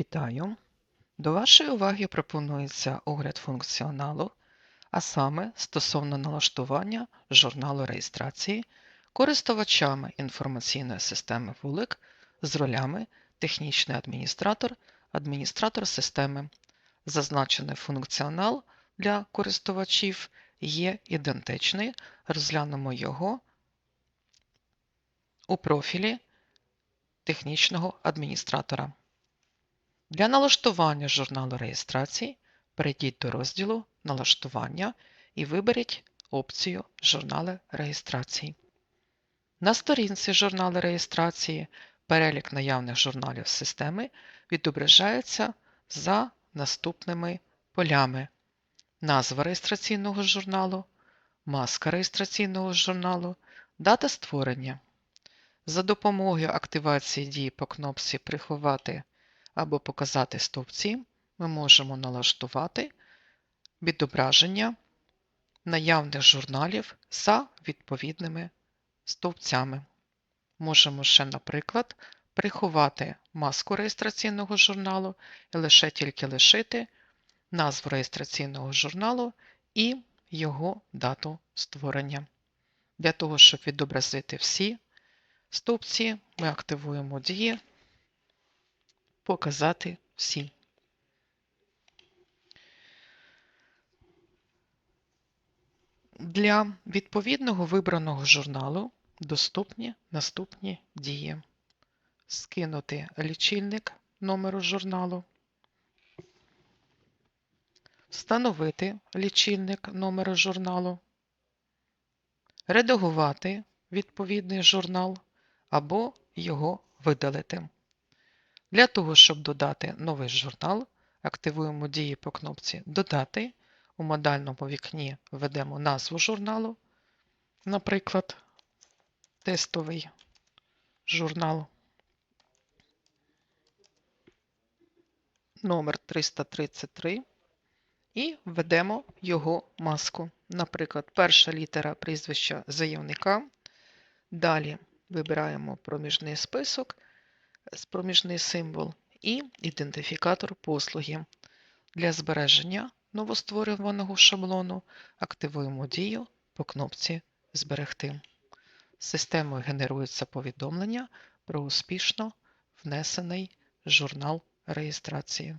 Вітаю! До вашої уваги пропонується огляд функціоналу, а саме стосовно налаштування журналу реєстрації користувачами інформаційної системи вулик з ролями технічний адміністратор, адміністратор системи. Зазначений функціонал для користувачів є ідентичний. Розглянемо його у профілі технічного адміністратора. Для налаштування журналу реєстрації перейдіть до розділу Налаштування і виберіть опцію Журнали реєстрації. На сторінці журнали реєстрації перелік наявних журналів системи відображається за наступними полями: назва реєстраційного журналу, маска реєстраційного журналу, дата створення. За допомогою активації дії по кнопці Приховати або показати стовпці ми можемо налаштувати відображення наявних журналів за відповідними стовпцями. Можемо ще, наприклад, приховати маску реєстраційного журналу і лише тільки лишити назву реєстраційного журналу і його дату створення. Для того, щоб відобразити всі стовпці, ми активуємо дії Показати всі. Для відповідного вибраного журналу доступні наступні дії. Скинути лічильник номеру журналу, встановити лічильник номеру журналу, редагувати відповідний журнал або його видалити. Для того, щоб додати новий журнал, активуємо дії по кнопці Додати. У модальному вікні введемо назву журналу, наприклад, тестовий журнал. Номер 333 і введемо його маску. Наприклад, перша літера прізвища заявника. Далі вибираємо проміжний список проміжний символ і ідентифікатор послуги. Для збереження новостворюваного шаблону активуємо дію по кнопці Зберегти. Системою генерується повідомлення про успішно внесений журнал реєстрації.